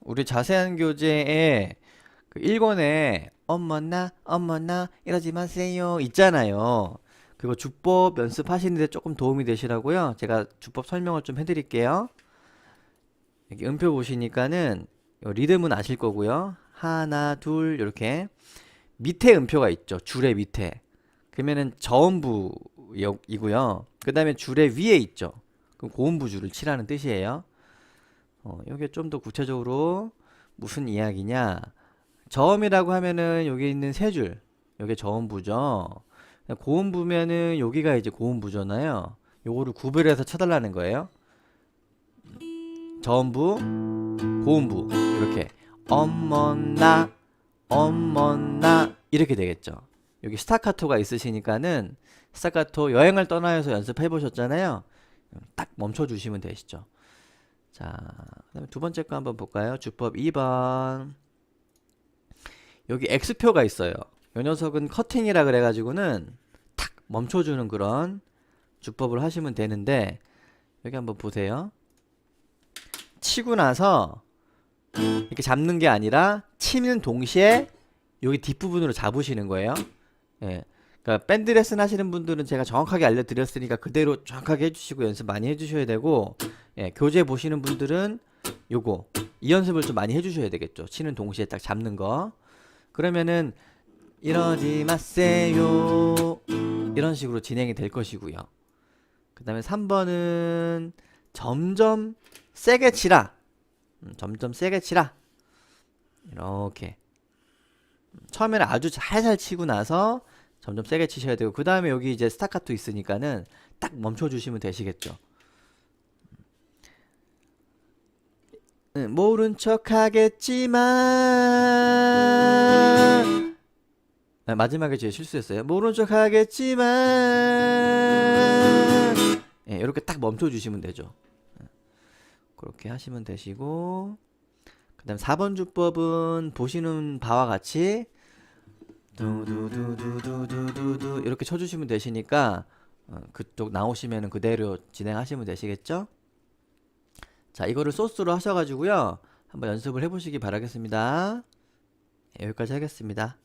우리 자세한 교재에 그 1권에 어머나 어머나 이러지 마세요 있잖아요. 그거 주법 연습하시는데 조금 도움이 되시라고요. 제가 주법 설명을 좀 해드릴게요. 여기 음표 보시니까는 요 리듬은 아실 거고요. 하나 둘 이렇게 밑에 음표가 있죠. 줄의 밑에. 그러면은 저음부이고요. 그 다음에 줄의 위에 있죠. 그럼 고음부 줄을 치라는 뜻이에요. 어, 이게 좀 더 구체적으로 무슨 이야기냐? 저음이라고 하면은 여기 있는 세 줄, 여기 저음부죠. 고음부면은 여기가 이제 고음부잖아요. 요거를 구별해서 쳐달라는 거예요. 저음부, 고음부 이렇게 어머나, 어머나 이렇게 되겠죠. 여기 스타카토가 있으시니까는 스타카토 여행을 떠나서 연습해 보셨잖아요. 딱 멈춰 주시면 되시죠. 자, 그다음에 두 번째 거 한번 볼까요? 주법 2번. 여기 X표가 있어요. 이 녀석은 커팅이라 그래가지고는 탁 멈춰주는 그런 주법을 하시면 되는데 여기 한번 보세요. 치고 나서 이렇게 잡는 게 아니라 치는 동시에 여기 뒷부분으로 잡으시는 거예요. 예. 그러니까 밴드 레슨 하시는 분들은 제가 정확하게 알려드렸으니까 그대로 정확하게 해주시고 연습 많이 해주셔야 되고 예, 교재 보시는 분들은 요거 이 연습을 좀 많이 해주셔야 되겠죠. 치는 동시에 딱 잡는 거. 그러면은 이러지 마세요. 이런 식으로 진행이 될 것이고요. 그 다음에 3번은 점점 세게 치라. 음, 점점 세게 치라. 이렇게. 처음에는 아주 살살 치고 나서 점점 세게 치셔야 되고 그 다음에 여기 이제 스타카토 있으니까는 딱 멈춰 주시면 되시겠죠. 모른 척 하겠지만 아, 마지막에 제가 실수했어요. 모른 척 하겠지만 예, 이렇게 딱 멈춰 주시면 되죠. 예, 그렇게 하시면 되시고 그 다음 4번 주법은 보시는 바와 같이 두두두두두두두 이렇게 쳐주시면 되시니까 어, 그쪽 나오시면 그대로 진행하시면 되시겠죠? 자 이거를 소스로 하셔가지고요 한번 연습을 해보시기 바라겠습니다. 예, 여기까지 하겠습니다.